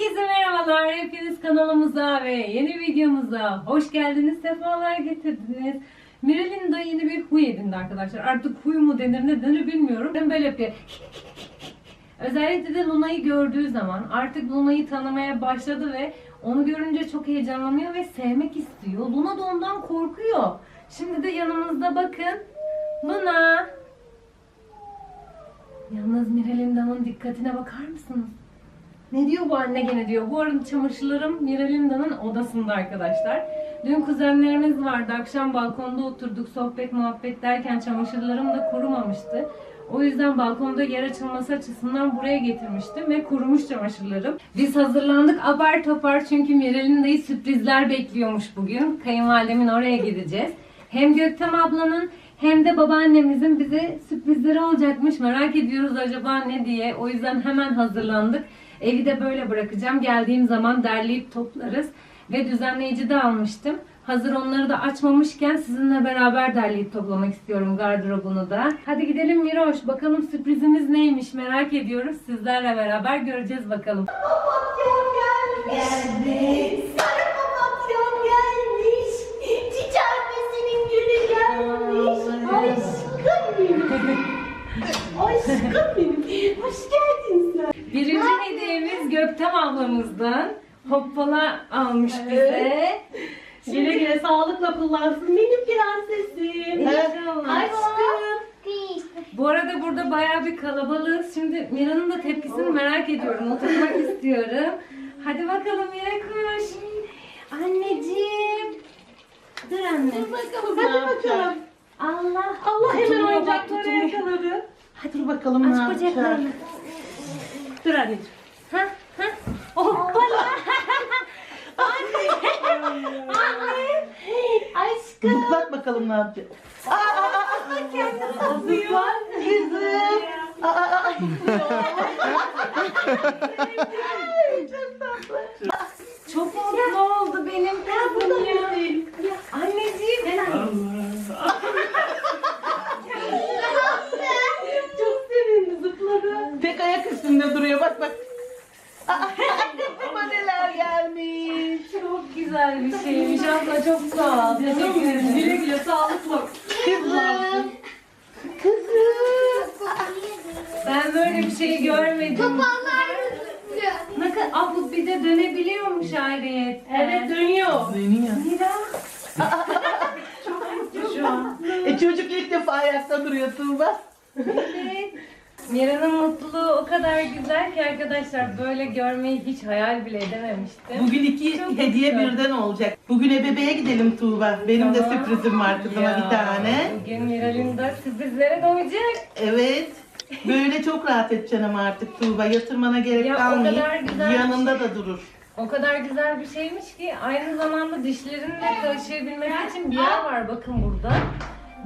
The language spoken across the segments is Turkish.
Herkese merhabalar. Hepiniz kanalımıza ve yeni videomuza hoş geldiniz. Sefalar getirdiniz. Miral'in da yeni bir huy edindi arkadaşlar. Artık huy mu denir ne denir bilmiyorum. Ben böyle yapıyor. Özellikle de Luna'yı gördüğü zaman artık Luna'yı tanımaya başladı ve onu görünce çok heyecanlanıyor ve sevmek istiyor. Luna da ondan korkuyor. Şimdi de yanımızda bakın. Luna. Yalnız Miral'in damın dikkatine bakar mısınız? Ne diyor bu anne gene diyor. Bu arada çamaşırlarım Miralinda'nın odasında arkadaşlar. Dün kuzenlerimiz vardı. Akşam balkonda oturduk. Sohbet muhabbet derken çamaşırlarım da kurumamıştı. O yüzden balkonda yer açılması açısından buraya getirmiştim ve kurumuş çamaşırlarım. Biz hazırlandık apar topar çünkü Miralinda'yı sürprizler bekliyormuş bugün. Kayınvalidemin oraya gideceğiz. Hem Göktem ablanın hem de babaannemizin bize sürprizleri olacakmış. Merak ediyoruz acaba ne diye. O yüzden hemen hazırlandık. Evi de böyle bırakacağım. Geldiğim zaman derleyip toplarız. Ve düzenleyici de almıştım. Hazır onları da açmamışken sizinle beraber derleyip toplamak istiyorum gardırobunu da. Hadi gidelim Miroş. Bakalım sürprizimiz neymiş merak ediyoruz. Sizlerle beraber göreceğiz bakalım. Geldi. Sarı papatyam gelmiş. Çiçek annesinin gülü gelmiş. Aşkım benim. Aşkım benim. Hoş geldin sen. Birinci hediyemiz Göktem ablamızdan. Hoppala almış bize. Güle güle sağlıkla kullansın benim prensesim. İnşallah. Aşkım. Bu arada burada bayağı bir kalabalığız. Şimdi Mira'nın da tepkisini merak ediyorum. Oturmak istiyorum. Hadi bakalım Mira koş. Anneciğim. Dur anne. Bakalım hadi bakalım. Allah. Allah hemen oyuncakları yakaladı. Hadi dur bakalım ne Aç bacaklarını. Dur anneciğim. Ha ha. Hoppala. anne. anne. Aşkım. Zıplat bakalım ne yapacak. Aa. Kızım. Aa, aa, aa. Çok tatlı. Çok mutlu oldu benim kızım ya. Anneciğim. Çok sevindi zıpladı. Tek ayak üstünde duruyor bak bak. Aa, Baba neler gelmiş. Çok güzel bir şeymiş. Abla çok sağ ol. Teşekkür ederim. Güle güle sağlıkla. Kızım. Kızım. Ben böyle bir şey görmedim. Ne kadar abla bir de dönebiliyormuş ayrıyet. Evet dönüyor. Dönüyor. Mira. Şu an. E çocuk ilk defa ayakta duruyor Tuğba. Evet. Mira'nın mutluluğu o kadar güzel ki arkadaşlar böyle görmeyi hiç hayal bile edememiştim. Bugün iki Çok hediye güzel. birden olacak. Bugün ebebeğe gidelim Tuğba. Benim de Tamam. sürprizim var kızıma Ya, bir tane. Bugün Miral'in de sürprizlere doyacak. Evet. Böyle çok rahat edeceksin ama artık Tuğba. Yatırmana gerek Ya, o kalmıyor. kadar güzel bir Yanında şey. da durur. O kadar güzel bir şeymiş ki aynı zamanda dişlerini de kaşıyabilmesi için bir yer var bakın burada.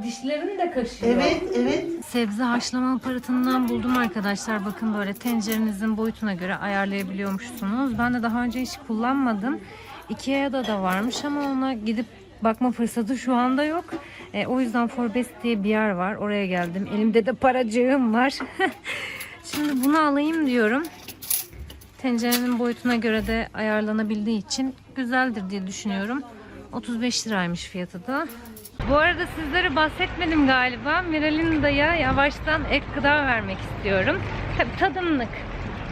Dişlerini de kaşıyor. Evet, evet. Sebze haşlama aparatından buldum arkadaşlar. Bakın böyle tencerenizin boyutuna göre ayarlayabiliyormuşsunuz. Ben de daha önce hiç kullanmadım. Ikea'da da varmış ama ona gidip bakma fırsatı şu anda yok. E, o yüzden Forbes diye bir yer var. Oraya geldim. Elimde de paracığım var. Şimdi bunu alayım diyorum. Tencerenin boyutuna göre de ayarlanabildiği için güzeldir diye düşünüyorum. 35 liraymış fiyatı da. Bu arada sizlere bahsetmedim galiba. Miralinda'ya yavaştan ek gıda vermek istiyorum. Tabii tadımlık.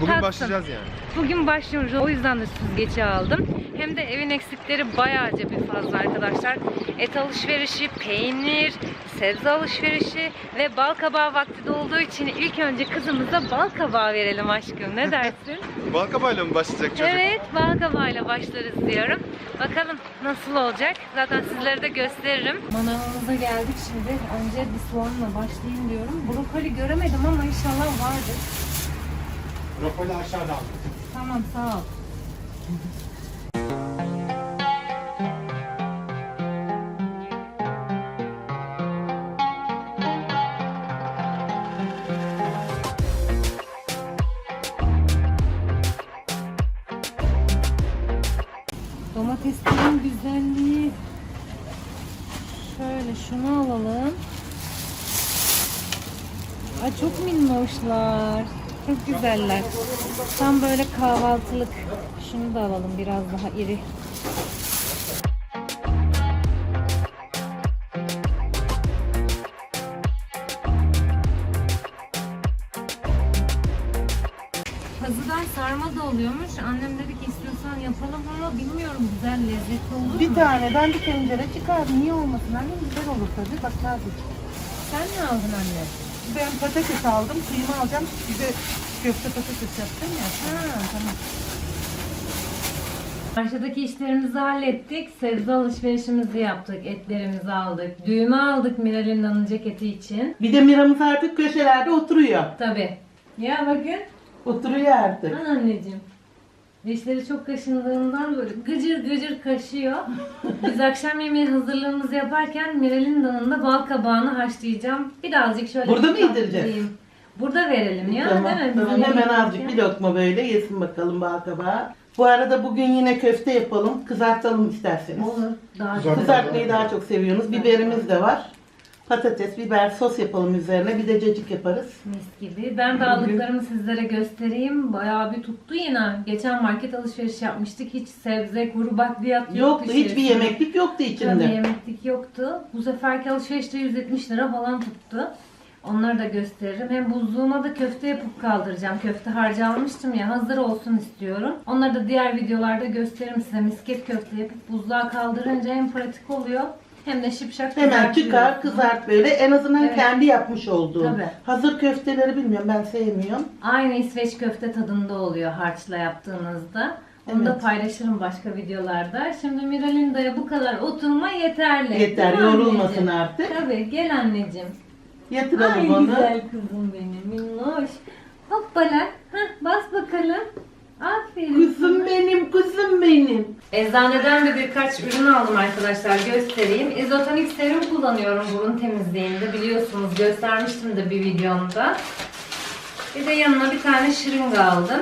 Bugün Tatsın. başlayacağız yani. Bugün başlıyoruz. O yüzden de süzgeci aldım. Hem de evin eksikleri bayağıca bir fazla arkadaşlar. Et alışverişi, peynir, sebze alışverişi ve bal kabağı vakti de olduğu için ilk önce kızımıza bal kabağı verelim aşkım. Ne dersin? Balkabayla mı başlayacak çocuk? Evet, bal kabağıyla başlarız diyorum. Bakalım nasıl olacak? Zaten sizlere de gösteririm. Manavımıza geldik şimdi. Önce bir soğanla başlayayım diyorum. Brokoli göremedim ama inşallah vardır. Brokoli aşağıda aldım. Tamam, sağ ol. Güzeller. Tam böyle kahvaltılık. Şunu da alalım biraz daha iri. Pazıdan sarma da oluyormuş. Annem dedi ki istiyorsan yapalım ama bilmiyorum güzel lezzetli olur mu? Bir taneden bir tencere çıkardım. Niye olmasın annem? Güzel olur tabii. Bak sadece. Sen ne aldın anne? Ben patates aldım. Kıyma alacağım. De köfte patates yaptım ya. Ha tamam. Aşağıdaki işlerimizi hallettik. Sebze alışverişimizi yaptık. Etlerimizi aldık. Düğme aldık Miral'in nanın ceketi için. Bir de Miramız artık köşelerde oturuyor. Tabi. Ya bakın. Oturuyor artık. Lan anneciğim. Dişleri çok kaşındığından böyle gıcır gıcır kaşıyor. Biz akşam yemeği hazırlığımızı yaparken Miral'in danında bal kabağını haşlayacağım. Birazcık şöyle Burada mı bir yedireceğiz? tatlayayım. Burada verelim ya tamam, değil mi? tamam. Hemen azıcık ya. bir lokma böyle yesin bakalım balkabağı. Bu arada bugün yine köfte yapalım. Kızartalım isterseniz. Olur. Daha Güzel. güzel. Kızartmayı daha çok seviyorsunuz. Biberimiz de var. Patates, biber, sos yapalım üzerine. Bir de cacık yaparız. Mis gibi. Ben de aldıklarımı sizlere göstereyim. Bayağı bir tuttu yine. Geçen market alışveriş yapmıştık. Hiç sebze, kuru bakliyat yoktu. Yoktu, hiçbir içerisinde. yemeklik yoktu Tabii içinde. yemeklik yoktu. Bu seferki alışverişte 170 lira falan tuttu. Onları da gösteririm. Hem buzluğuma da köfte yapıp kaldıracağım. Köfte harcı almıştım ya hazır olsun istiyorum. Onları da diğer videolarda gösteririm size. Misket köfte yapıp buzluğa kaldırınca hem pratik oluyor hem de şipşak Hemen çıkar, kızart böyle. En azından Evet. kendi yapmış olduğum. Tabii. Hazır köfteleri bilmiyorum, ben sevmiyorum. Aynı İsveç köfte tadında oluyor harçla yaptığınızda. Onu da Evet. paylaşırım başka videolarda. Şimdi Miralinda'ya bu kadar oturma yeterli. Yeter, Değil mi yorulmasın anneciğim? artık. Tabii gel anneciğim. Yatıralım Ay onu. güzel kızım benim minnoş. Hoppala. Heh, bas bakalım. Aferin. Kuzum sana. benim, kuzum benim. Eczaneden de birkaç ürün aldım arkadaşlar göstereyim. İzotonik serum kullanıyorum burun temizliğinde biliyorsunuz göstermiştim de bir videomda. Bir de yanına bir tane şırınga aldım.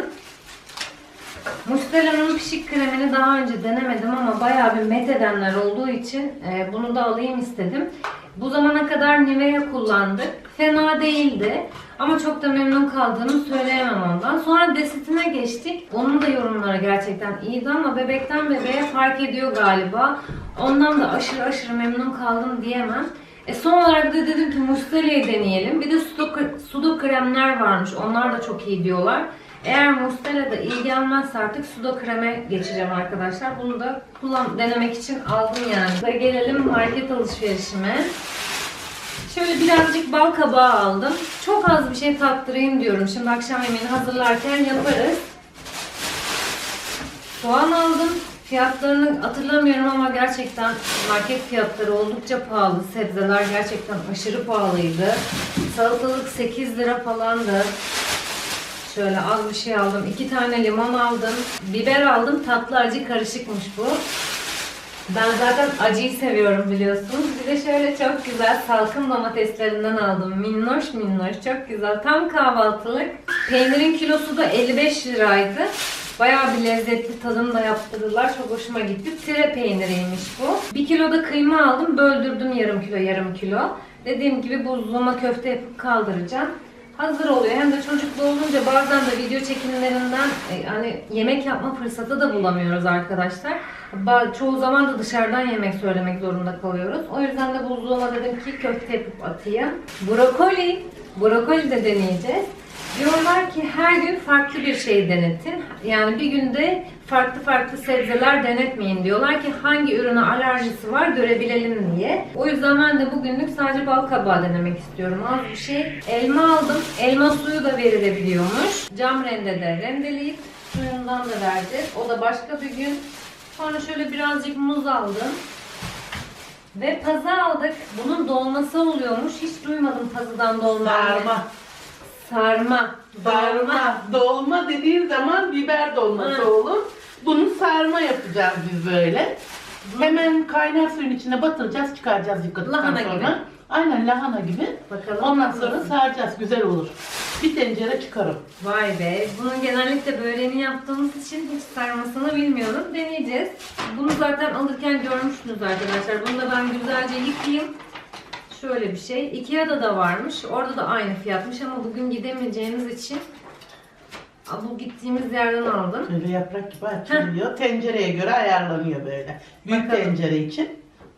Mustela'nın pişik kremini daha önce denemedim ama bayağı bir met edenler olduğu için e, bunu da alayım istedim. Bu zamana kadar Nivea kullandık. Fena değildi. Ama çok da memnun kaldığımı söyleyemem ondan. Sonra Desit'ine geçtik. Onun da yorumları gerçekten iyiydi ama bebekten bebeğe fark ediyor galiba. Ondan da aşırı aşırı memnun kaldım diyemem. E son olarak da dedim ki Mustela'yı deneyelim. Bir de sudo, sudo kremler varmış. Onlar da çok iyi diyorlar. Eğer Mustela'da iyi gelmezse artık sudo kreme geçeceğim arkadaşlar. Bunu da kullan denemek için aldım yani. Ve gelelim market alışverişime. Şöyle birazcık bal kabağı aldım. Çok az bir şey tattırayım diyorum. Şimdi akşam yemeğini hazırlarken yaparız. Soğan aldım. Fiyatlarını hatırlamıyorum ama gerçekten market fiyatları oldukça pahalı. Sebzeler gerçekten aşırı pahalıydı. Salatalık 8 lira falandı. Şöyle az bir şey aldım. 2 tane limon aldım. Biber aldım. Tatlı acı karışıkmış bu. Ben zaten acıyı seviyorum biliyorsunuz. Bir de şöyle çok güzel salkım domateslerinden aldım. Minnoş minnoş çok güzel. Tam kahvaltılık. Peynirin kilosu da 55 liraydı. Bayağı bir lezzetli tadını da yaptırdılar. Çok hoşuma gitti. Tire peyniriymiş bu. Bir kilo da kıyma aldım. Böldürdüm yarım kilo yarım kilo. Dediğim gibi buzluğuma köfte yapıp kaldıracağım. Hazır oluyor. Hem de çocuklu olunca bazen de video çekimlerinden e, hani yemek yapma fırsatı da bulamıyoruz arkadaşlar. Çoğu zaman da dışarıdan yemek söylemek zorunda kalıyoruz. O yüzden de buzluğuma dedim ki köfte yapıp atayım. Brokoli. Brokoli de deneyeceğiz. Diyorlar ki her gün farklı bir şey denetin. Yani bir günde farklı farklı sebzeler denetmeyin diyorlar ki hangi ürüne alerjisi var görebilelim diye. O yüzden ben de bugünlük sadece bal kabağı denemek istiyorum. Az bir şey. Elma aldım. Elma suyu da verilebiliyormuş. Cam rendede rendeleyip suyundan da vereceğiz. O da başka bir gün. Sonra şöyle birazcık muz aldım. Ve pazı aldık. Bunun dolması oluyormuş. Hiç duymadım pazıdan dolma. Sarma. Sarma. Sarma. Dolma dediğin zaman biber dolması Hı. olur. Bunu sarma yapacağız biz böyle. Hemen kaynar suyun içine batıracağız, çıkaracağız yıkadıktan Lahana sonra. gibi. Aynen lahana gibi. Bakalım. Ondan sonra saracağız, güzel olur. Bir tencere çıkarım. Vay be. Bunun genellikle böreğini yaptığımız için hiç sarmasını bilmiyorum. Deneyeceğiz. Bunu zaten alırken görmüştünüz arkadaşlar. Bunu da ben güzelce yıkayayım. Şöyle bir şey. Ikea'da da varmış. Orada da aynı fiyatmış ama bugün gidemeyeceğimiz için Bu gittiğimiz yerden aldım. Böyle yaprak gibi açılıyor. Tencereye göre ayarlanıyor böyle. Büyük Bakalım. tencere için.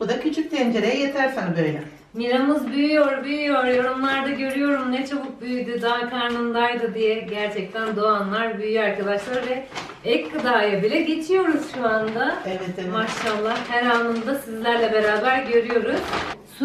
Bu da küçük tencereye yeter sana böyle. Miramız büyüyor, büyüyor. Yorumlarda görüyorum ne çabuk büyüdü, daha karnındaydı diye. Gerçekten doğanlar büyüyor arkadaşlar ve ek gıdaya bile geçiyoruz şu anda. Evet evet. Maşallah her anında sizlerle beraber görüyoruz.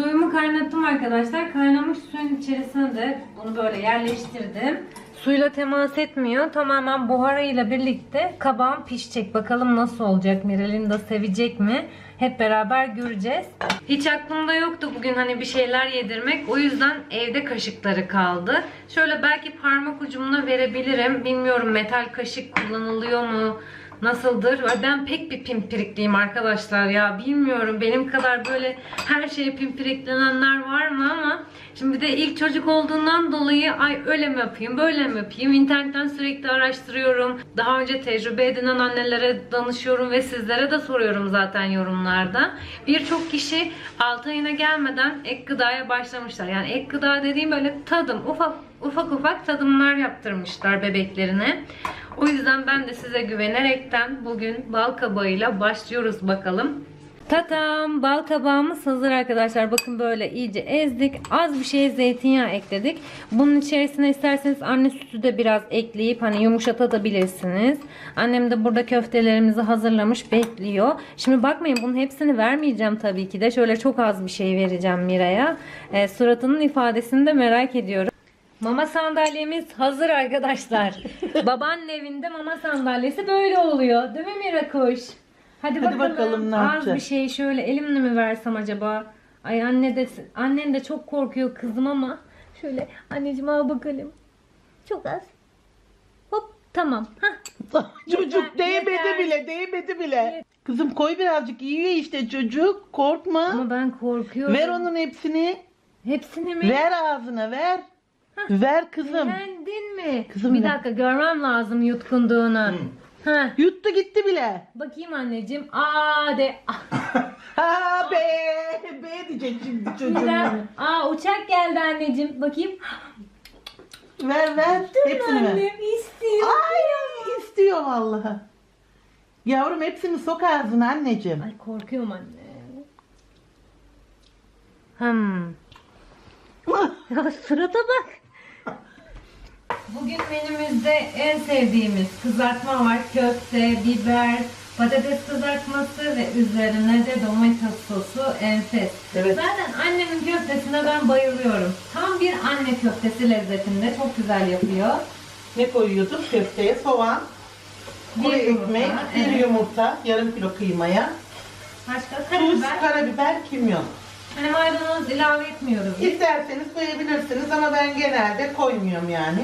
Suyumu kaynattım arkadaşlar. Kaynamış suyun içerisine de bunu böyle yerleştirdim. Suyla temas etmiyor. Tamamen buharıyla birlikte kabağım pişecek. Bakalım nasıl olacak? Miral'in de sevecek mi? Hep beraber göreceğiz. Hiç aklımda yoktu bugün hani bir şeyler yedirmek. O yüzden evde kaşıkları kaldı. Şöyle belki parmak ucumla verebilirim. Bilmiyorum metal kaşık kullanılıyor mu? Nasıldır? Ben pek bir pimpirikliyim arkadaşlar ya. Bilmiyorum benim kadar böyle her şeye pimpiriklenenler var mı ama şimdi de ilk çocuk olduğundan dolayı ay öyle mi yapayım böyle mi yapayım internetten sürekli araştırıyorum. Daha önce tecrübe edinen annelere danışıyorum ve sizlere de soruyorum zaten yorumlarda. Birçok kişi 6 ayına gelmeden ek gıdaya başlamışlar. Yani ek gıda dediğim böyle tadım ufak ufak ufak tadımlar yaptırmışlar bebeklerine. O yüzden ben de size güvenerekten bugün bal kabağıyla başlıyoruz bakalım. Tatam bal kabağımız hazır arkadaşlar. Bakın böyle iyice ezdik. Az bir şey zeytinyağı ekledik. Bunun içerisine isterseniz anne sütü de biraz ekleyip hani yumuşatabilirsiniz. Annem de burada köftelerimizi hazırlamış bekliyor. Şimdi bakmayın bunun hepsini vermeyeceğim tabii ki de. Şöyle çok az bir şey vereceğim Mira'ya. Ee, suratının ifadesini de merak ediyorum. Mama sandalyemiz hazır arkadaşlar. Babanın evinde mama sandalyesi böyle oluyor. Değil mi Mirakuş? Hadi, Hadi bakalım. bakalım ne Az yapacak? bir şey şöyle elimle mi versem acaba? Ay anne de annen de çok korkuyor kızım ama şöyle anneciğim al bakalım. Çok az. Hop tamam. Hah. çocuk Yeter, değmedi yeter. bile, değmedi bile. Kızım koy birazcık yiyor işte çocuk. Korkma. Ama ben korkuyorum. Ver onun hepsini. Hepsini mi? Ver ağzına ver. Ver kızım. Beğendin mi? Kızım bir dakika görmem lazım yutkunduğunu. Ha. Yuttu gitti bile. Bakayım anneciğim. Aa de. Ha be. Be diyecek şimdi çocuğum. Aa uçak geldi anneciğim. Bakayım. Ver ver. Hepsini ver. Annem istiyor. Ay istiyor vallahi. Yavrum hepsini sok ağzına anneciğim. Ay korkuyorum anne. Hmm. Ya surata bak. Bugün menümüzde en sevdiğimiz kızartma var. Köfte, biber, patates kızartması ve üzerine de domates sosu enfes. Evet. Zaten annemin köftesine ben bayılıyorum. Tam bir anne köftesi lezzetinde. Çok güzel yapıyor. Ne koyuyorduk köfteye? Soğan, kuru Bir yumurta, ekmek, bir evet. yumurta, yarım kilo kıymaya, Başka tuz, karabiber. karabiber, kimyon. Hani maydanoz ilave etmiyoruz. İsterseniz koyabilirsiniz ama ben genelde koymuyorum yani.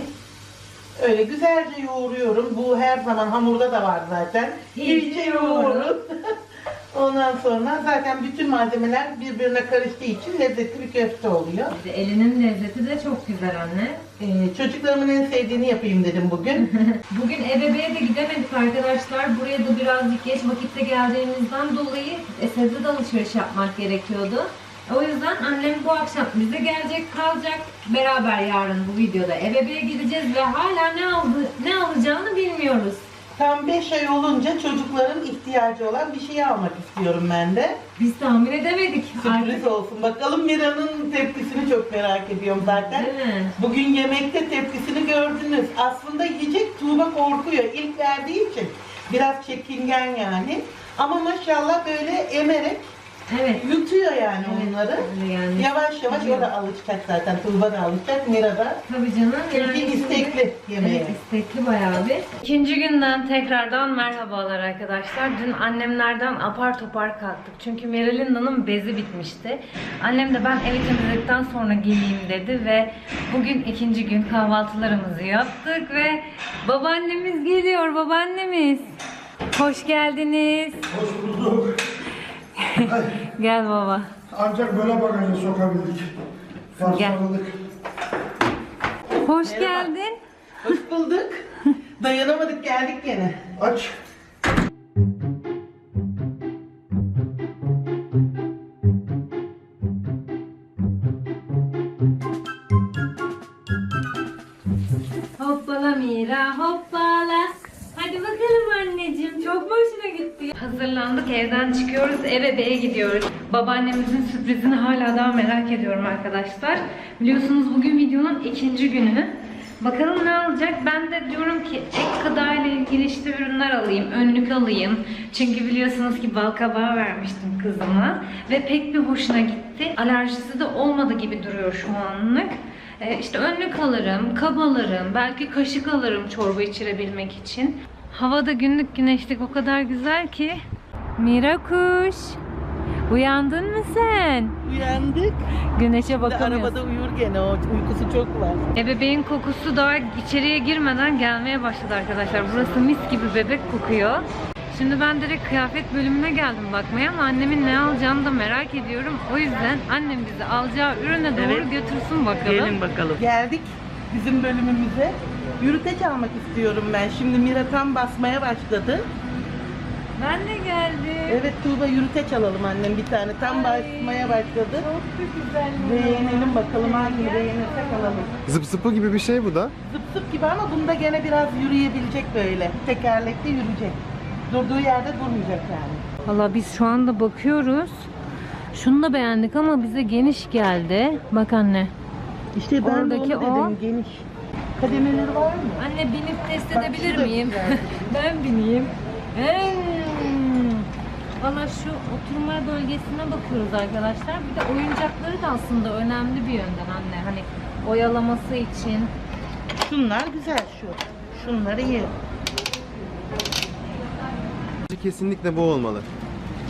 Öyle güzelce yoğuruyorum. Bu her zaman hamurda da var zaten. İyice yoğurun. Ondan sonra zaten bütün malzemeler birbirine karıştığı için lezzetli bir köfte oluyor. Bir de Elinin lezzeti de çok güzel anne. Ee, çocuklarımın en sevdiğini yapayım dedim bugün. Bugün ebeveğe de gidemedik arkadaşlar. Buraya da birazcık geç vakitte geldiğimizden dolayı e, sebze de alışveriş yapmak gerekiyordu. O yüzden annem bu akşam bize gelecek, kalacak. Beraber yarın bu videoda ebeveğe gideceğiz ve hala ne aldı, ne alacağını bilmiyoruz. Tam 5 ay olunca çocukların ihtiyacı olan bir şeyi almak istiyorum ben de. Biz tahmin edemedik. Sürpriz olsun. Bakalım Mira'nın tepkisini çok merak ediyorum zaten. Değil mi? Bugün yemekte tepkisini gördünüz. Aslında yiyecek Tuğba korkuyor. İlk verdiği için biraz çekingen yani. Ama maşallah böyle emerek Evet. yutuyor yani Evet, onları. öyle yani. Yavaş yavaş o da alışacak zaten. Tuğba da alışacak. Mira da. Tabii canım. Çünkü şimdi- istekli yemeğe. Evet istekli bayağı bir. İkinci günden tekrardan merhabalar arkadaşlar. Dün annemlerden apar topar kalktık. Çünkü Meralinda'nın bezi bitmişti. Annem de ben evi temizledikten sonra geleyim dedi ve bugün ikinci gün kahvaltılarımızı yaptık ve babaannemiz geliyor babaannemiz. Hoş geldiniz. Hoş bulduk. Gel baba. Ancak böyle bagajı sokabildik. Parçaladık. Hoş Merhaba. geldin. Hoş bulduk. Dayanamadık geldik gene. Aç. Hazırlandık. Evden çıkıyoruz. Eve B'ye gidiyoruz. Babaannemizin sürprizini hala daha merak ediyorum arkadaşlar. Biliyorsunuz bugün videonun ikinci günü. Bakalım ne olacak? Ben de diyorum ki ek gıda ile ilgili işte ürünler alayım, önlük alayım. Çünkü biliyorsunuz ki bal kabağı vermiştim kızıma. Ve pek bir hoşuna gitti. Alerjisi de olmadı gibi duruyor şu anlık. Ee, işte önlük alırım, kab alırım, belki kaşık alırım çorba içirebilmek için. Havada günlük güneşlik o kadar güzel ki. Mira kuş, uyandın mı sen? Uyandık. Güneşe bakamıyorsun. arabada uyur gene o uykusu çok var. Ebeveyn kokusu daha içeriye girmeden gelmeye başladı arkadaşlar. Burası mis gibi bebek kokuyor. Şimdi ben direkt kıyafet bölümüne geldim bakmaya ama annemin ne alacağını da merak ediyorum. O yüzden annem bizi alacağı ürüne doğru Evet. götürsün bakalım. Gelin bakalım. Geldik bizim bölümümüze. Yürüteç almak istiyorum ben. Şimdi Mira tam basmaya başladı. Ben de geldim. Evet Tuğba yürüteç alalım annem bir tane. Tam Ay. basmaya başladı. Çok güzel. Beğenelim bakalım hangini beğenirsek alalım. Zıp zıpı gibi bir şey bu da. Zıp zıp gibi ama bunda gene biraz yürüyebilecek böyle. Tekerlekli yürüyecek. Durduğu yerde durmayacak yani. Valla biz şu anda bakıyoruz. Şunu da beğendik ama bize geniş geldi. Bak anne. İşte ben Oradaki de onu o. dedim geniş. Kademeleri var mı? Anne binip test edebilir miyim? ben bineyim. Hmm. Valla şu oturma bölgesine bakıyoruz arkadaşlar. Bir de oyuncakları da aslında önemli bir yönden anne. Hani oyalaması için. Şunlar güzel şu. Şunları iyi. Kesinlikle bu olmalı.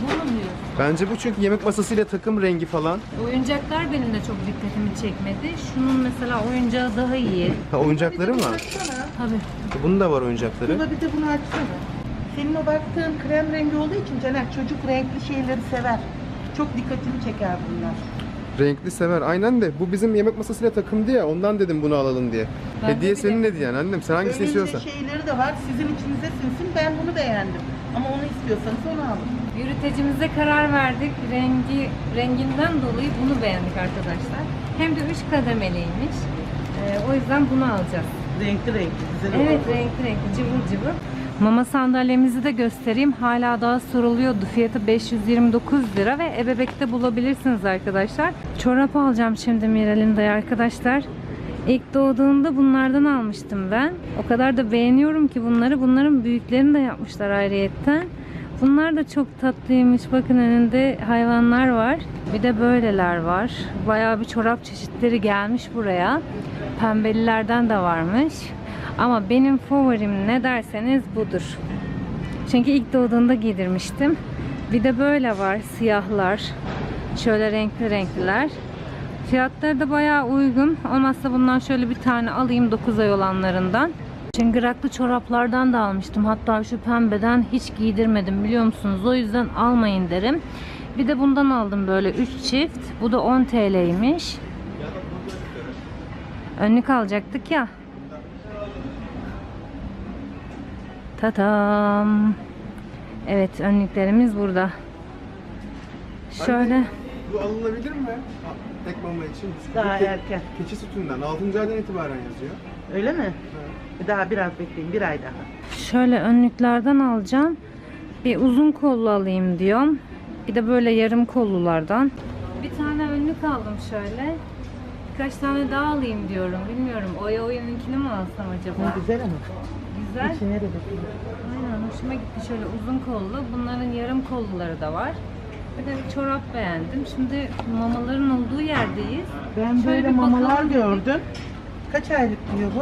Bunu mu diyorsun? Bence bu çünkü yemek masasıyla takım rengi falan. Oyuncaklar benim de çok dikkatimi çekmedi. Şunun mesela oyuncağı daha iyi. Ha oyuncakları mı var? Açsana. Tabii. Bunun da var oyuncakları. Tuğba bir de bunu açsana. Senin o baktığın krem rengi olduğu için Caner çocuk renkli şeyleri sever. Çok dikkatini çeker bunlar. Renkli sever. Aynen de bu bizim yemek masasıyla takımdı ya ondan dedim bunu alalım diye. Ben de Hediye senin hediyen annem sen hangisini Önünde istiyorsan. şeyleri de var. Sizin içinize sinsin. Ben bunu beğendim. Ama onu istiyorsanız onu alın. Yürütecimize karar verdik. Rengi renginden dolayı bunu beğendik arkadaşlar. Hem de 3 kademeliymiş. Ee, o yüzden bunu alacağız. Renkli renkli. Güzel Evet olur. renkli renkli cıvıl cıvıl. Mama sandalyemizi de göstereyim. Hala daha soruluyordu. Fiyatı 529 lira ve ebebekte bulabilirsiniz arkadaşlar. Çorap alacağım şimdi Miralinda'ya arkadaşlar. İlk doğduğunda bunlardan almıştım ben. O kadar da beğeniyorum ki bunları. Bunların büyüklerini de yapmışlar ayrıyetten. Bunlar da çok tatlıymış. Bakın önünde hayvanlar var. Bir de böyleler var. Bayağı bir çorap çeşitleri gelmiş buraya. Pembelilerden de varmış. Ama benim favorim ne derseniz budur. Çünkü ilk doğduğunda giydirmiştim. Bir de böyle var siyahlar. Şöyle renkli renkliler. Fiyatları da bayağı uygun. Olmazsa bundan şöyle bir tane alayım 9 ay olanlarından. Çıngıraklı çoraplardan da almıştım. Hatta şu pembeden hiç giydirmedim biliyor musunuz? O yüzden almayın derim. Bir de bundan aldım böyle 3 çift. Bu da 10 TL'ymiş. Önlük alacaktık ya. Tatam. Evet önlüklerimiz burada. Şöyle. Bu alınabilir mi? Tek mama için. Daha Ke- erken. Keçi sütünden 6. aydan itibaren yazıyor. Öyle mi? Daha biraz bekleyin. Bir ay daha. Şöyle önlüklerden alacağım. Bir uzun kollu alayım diyorum. Bir de böyle yarım kollulardan. Bir tane önlük aldım şöyle. Birkaç tane daha alayım diyorum. Bilmiyorum. Oya Oya'nınkini mi alsam acaba? Güzel ama. Güzel. İçine de bakayım. Aynen hoşuma gitti. Şöyle uzun kollu. Bunların yarım kolluları da var. Bir de çorap beğendim. Şimdi mamaların olduğu yerdeyiz. Ben Şöyle böyle bir mamalar bakalım gördüm. Kaç aylık diyor bu?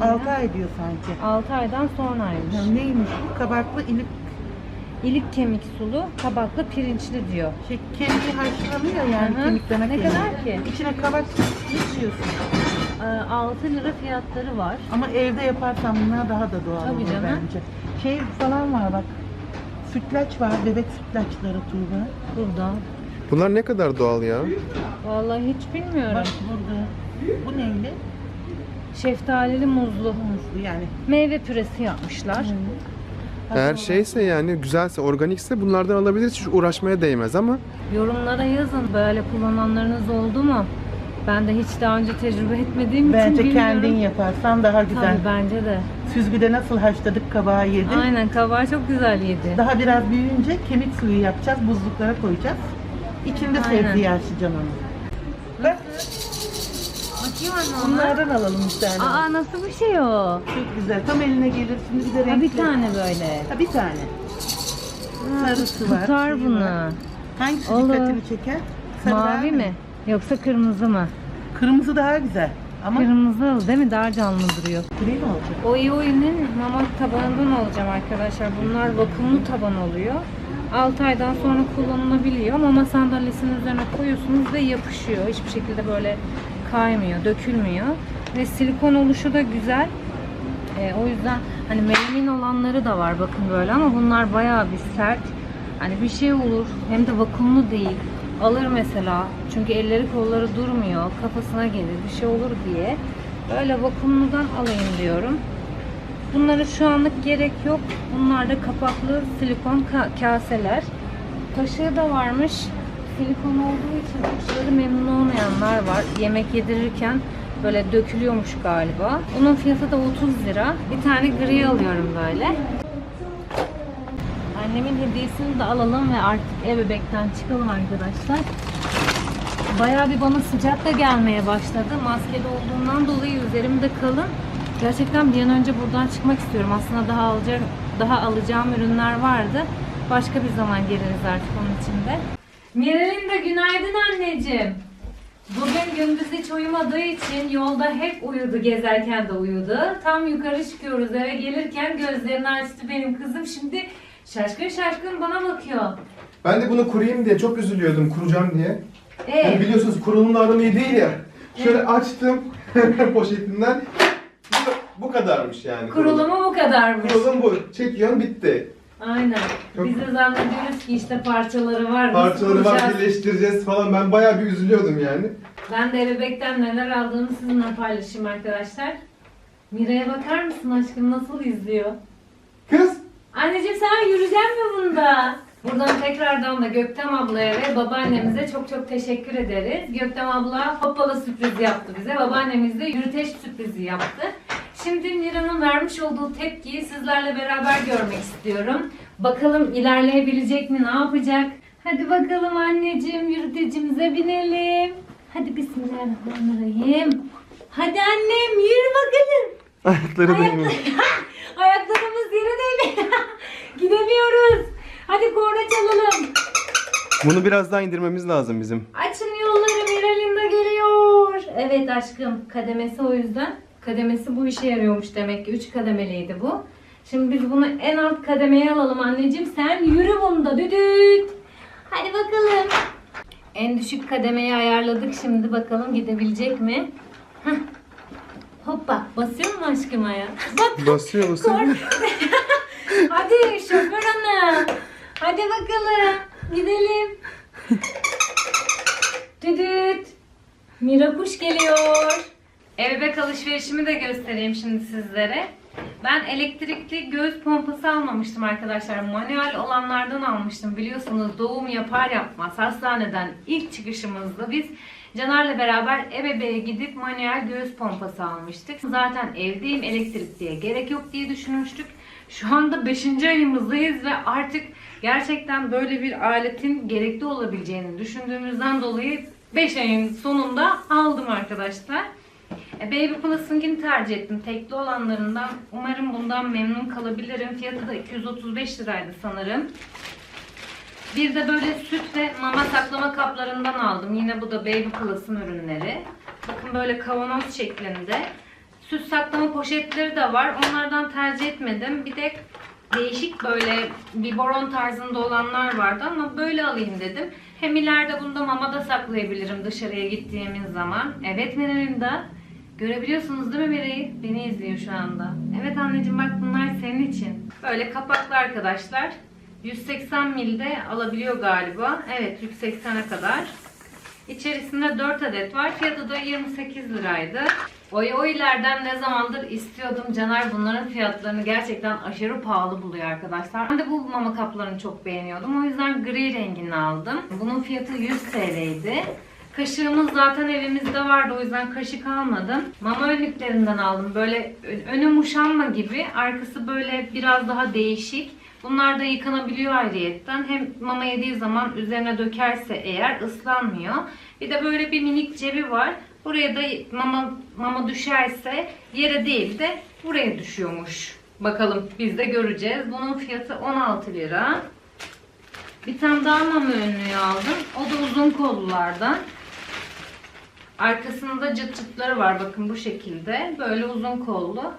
Bakayım. 6 ay diyor sanki. 6 aydan sonraymış. Ya neymiş bu? Kabaklı ilik İlik kemik sulu, kabaklı pirinçli diyor. şey, kemiği haşlanıyor yani Hı hı. kemikleme Ne kadar ki? İçine kabak geçiyorsun. 6 lira fiyatları var. Ama evde yaparsan bunlar daha da doğal Tabii olur canım. bence. Şey falan var bak. Sütlaç var, bebek sütlaçları Tuğba. Burada. Bunlar ne kadar doğal ya? Vallahi hiç bilmiyorum. Bak burada. Bu neyli? Şeftalili muzlu. Muzlu yani. Meyve püresi yapmışlar. Eğer şeyse yani güzelse, organikse bunlardan alabiliriz. Hiç uğraşmaya değmez ama Yorumlara yazın. Böyle kullananlarınız oldu mu? Ben de hiç daha önce tecrübe etmediğim için Bence bilmiyorum. kendin yaparsan daha güzel. Tabii bence de. Süzgüde nasıl haşladık kabağı yedin. Aynen kabağı çok güzel yedi. Daha biraz büyüyünce kemik suyu yapacağız. Buzluklara koyacağız. İçinde Aynen. sebze yaşayacaksın onu. Bak Bakayım anne ona. bunlardan alalım bir tane. Aa nasıl bir şey o? Çok güzel. Tam eline gelir. Şimdi bir de Ha, renkli. bir tane böyle. Ha, bir tane. Sarısı var. Tutar şeyi bunu. var. Hangisi Olur. dikkatini çeker? Sarı Mavi mı? mi? Yoksa kırmızı mı? Kırmızı daha güzel. Ama Kırmızı değil mi? Daha canlı duruyor. gri mi olacak? O Ioi'nin mama tabanından alacağım arkadaşlar. Bunlar vakumlu taban oluyor. 6 aydan sonra kullanılabiliyor. Mama sandalyesinin üzerine koyuyorsunuz ve yapışıyor. Hiçbir şekilde böyle kaymıyor, dökülmüyor. Ve silikon oluşu da güzel. Ee, o yüzden hani melamin olanları da var bakın böyle ama bunlar bayağı bir sert. Hani bir şey olur hem de vakumlu değil. Alır mesela çünkü elleri kolları durmuyor kafasına gelir bir şey olur diye. Böyle vakumludan alayım diyorum. Bunlara şu anlık gerek yok. Bunlar da kapaklı silikon ka- kaseler. Kaşığı da varmış. Silikon olduğu için uçları memnun olmayanlar var. Yemek yedirirken böyle dökülüyormuş galiba. Bunun fiyatı da 30 lira. Bir tane gri alıyorum böyle. Annemin hediyesini de alalım ve artık ebebekten çıkalım arkadaşlar. Bayağı bir bana sıcak da gelmeye başladı. Maskeli olduğundan dolayı üzerimde kalın. Gerçekten bir an önce buradan çıkmak istiyorum. Aslında daha alacak, daha alacağım ürünler vardı. Başka bir zaman geliriz artık onun içinde. Miral'in de günaydın anneciğim. Bugün gündüz hiç uyumadığı için yolda hep uyudu, gezerken de uyudu. Tam yukarı çıkıyoruz eve gelirken gözlerini açtı benim kızım. Şimdi şaşkın şaşkın bana bakıyor. Ben de bunu kurayım diye çok üzülüyordum kuracağım diye. Ee, Yani biliyorsunuz kurulumla aram iyi değil ya. Şöyle açtım poşetinden. Bu, bu kadarmış yani. kurulumu bu kadarmış. Kurulum bu. Çekiyorsun bitti. Aynen. Çok- Biz de zannediyoruz ki işte parçaları var. Parçaları var birleştireceğiz falan. Ben bayağı bir üzülüyordum yani. Ben de bebekten neler aldığımı sizinle paylaşayım arkadaşlar. Mira'ya bakar mısın aşkım nasıl izliyor? Kız Anneciğim sen yürüyecek mi bunda? Buradan tekrardan da Göktem ablaya ve babaannemize çok çok teşekkür ederiz. Göktem abla hoppala sürprizi yaptı bize. Babaannemiz de yürüteç sürprizi yaptı. Şimdi Mira'nın vermiş olduğu tepkiyi sizlerle beraber görmek istiyorum. Bakalım ilerleyebilecek mi? Ne yapacak? Hadi bakalım anneciğim yürütecimize binelim. Hadi bismillahirrahmanirrahim. Hadi annem yürü bakalım. ayakları Ayaklar- Ayaklarımız yere değil. Gidemiyoruz. Hadi korna çalalım. Bunu biraz daha indirmemiz lazım bizim. Açın yolları Miralinda geliyor. Evet aşkım kademesi o yüzden. Kademesi bu işe yarıyormuş demek ki. Üç kademeliydi bu. Şimdi biz bunu en alt kademeye alalım anneciğim. Sen yürü bunda düdüt. Hadi bakalım. En düşük kademeyi ayarladık şimdi bakalım gidebilecek mi? Hah. Hoppa basıyor mu aşkım ayağa? Bak Basıyor basıyor. Hadi şoför hanım. Hadi bakalım. Gidelim. Düdüt. Mira kuş geliyor. Ebebek alışverişimi de göstereyim şimdi sizlere. Ben elektrikli göğüs pompası almamıştım arkadaşlar. Manuel olanlardan almıştım. Biliyorsunuz doğum yapar yapmaz hastaneden ilk çıkışımızda biz Caner'le beraber ebebeğe gidip manuel göğüs pompası almıştık. Zaten evdeyim elektrikliye gerek yok diye düşünmüştük. Şu anda 5. ayımızdayız ve artık gerçekten böyle bir aletin gerekli olabileceğini düşündüğümüzden dolayı 5 ayın sonunda aldım arkadaşlar. E, Baby Plus'ınkini tercih ettim. Tekli olanlarından. Umarım bundan memnun kalabilirim. Fiyatı da 235 liraydı sanırım. Bir de böyle süt ve mama saklama kaplarından aldım. Yine bu da Baby Plus'ın ürünleri. Bakın böyle kavanoz şeklinde. Süt saklama poşetleri de var. Onlardan tercih etmedim. Bir de değişik böyle biberon tarzında olanlar vardı ama böyle alayım dedim. Hem ileride bunu da saklayabilirim dışarıya gittiğimiz zaman. Evet Miray'ında. Görebiliyorsunuz değil mi Miray'ı? Beni izliyor şu anda. Evet anneciğim bak bunlar senin için. Böyle kapaklı arkadaşlar. 180 milde alabiliyor galiba. Evet 180'e kadar. İçerisinde 4 adet var. Fiyatı da 28 liraydı. Oy oylerden ne zamandır istiyordum. Caner bunların fiyatlarını gerçekten aşırı pahalı buluyor arkadaşlar. Ben de bu mama kaplarını çok beğeniyordum. O yüzden gri rengini aldım. Bunun fiyatı 100 TL'ydi. Kaşığımız zaten evimizde vardı o yüzden kaşık almadım. Mama önlüklerinden aldım. Böyle önü muşamba gibi, arkası böyle biraz daha değişik. Bunlar da yıkanabiliyor ayrıyetten. Hem mama yediği zaman üzerine dökerse eğer ıslanmıyor. Bir de böyle bir minik cebi var. Buraya da mama, mama düşerse yere değil de buraya düşüyormuş. Bakalım biz de göreceğiz. Bunun fiyatı 16 lira. Bir tane daha mama önlüğü aldım. O da uzun kollulardan. Arkasında çıt çıtları var bakın bu şekilde. Böyle uzun kollu.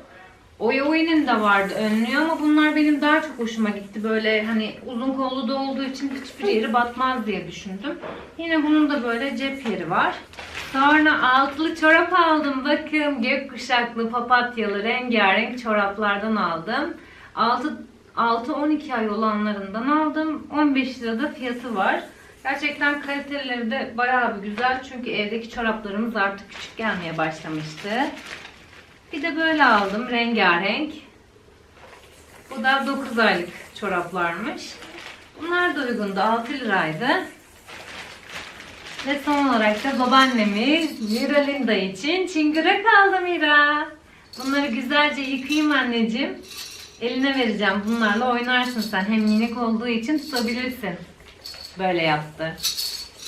Oya Oya'nın da vardı önlüğü ama bunlar benim daha çok hoşuma gitti. Böyle hani uzun kollu da olduğu için hiçbir yeri batmaz diye düşündüm. Yine bunun da böyle cep yeri var. Sonra altılı çorap aldım. Bakın gökkuşaklı papatyalı rengarenk çoraplardan aldım. 6 6-12 ay olanlarından aldım. 15 lirada fiyatı var. Gerçekten kaliteleri de bayağı bir güzel. Çünkü evdeki çoraplarımız artık küçük gelmeye başlamıştı. Bir de böyle aldım rengarenk. Bu da 9 aylık çoraplarmış. Bunlar da uygundu. 6 liraydı. Ve son olarak da babaannemiz Mira Linda için çıngırak aldı Mira. Bunları güzelce yıkayayım anneciğim. Eline vereceğim. Bunlarla oynarsın sen. Hem minik olduğu için tutabilirsin. Böyle yaptı.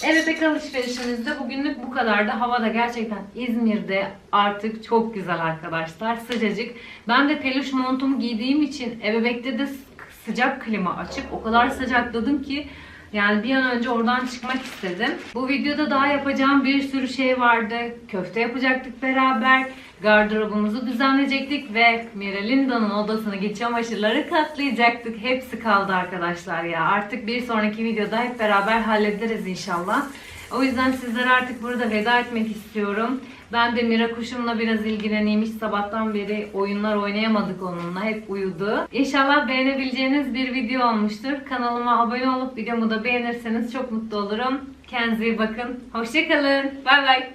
Evet alışverişimizde bugünlük bu kadardı. Hava da gerçekten İzmir'de artık çok güzel arkadaşlar. Sıcacık. Ben de peluş montumu giydiğim için ebebekte de sıcak klima açık. O kadar sıcakladım ki yani bir an önce oradan çıkmak istedim. Bu videoda daha yapacağım bir sürü şey vardı. Köfte yapacaktık beraber. Gardırobumuzu düzenleyecektik ve Miralinda'nın odasındaki çamaşırları katlayacaktık. Hepsi kaldı arkadaşlar ya. Artık bir sonraki videoda hep beraber hallederiz inşallah. O yüzden sizlere artık burada veda etmek istiyorum. Ben de Mira kuşumla biraz ilgileneyim. Hiç sabahtan beri oyunlar oynayamadık onunla. Hep uyudu. İnşallah beğenebileceğiniz bir video olmuştur. Kanalıma abone olup videomu da beğenirseniz çok mutlu olurum. Kendinize iyi bakın. Hoşçakalın. Bay bay.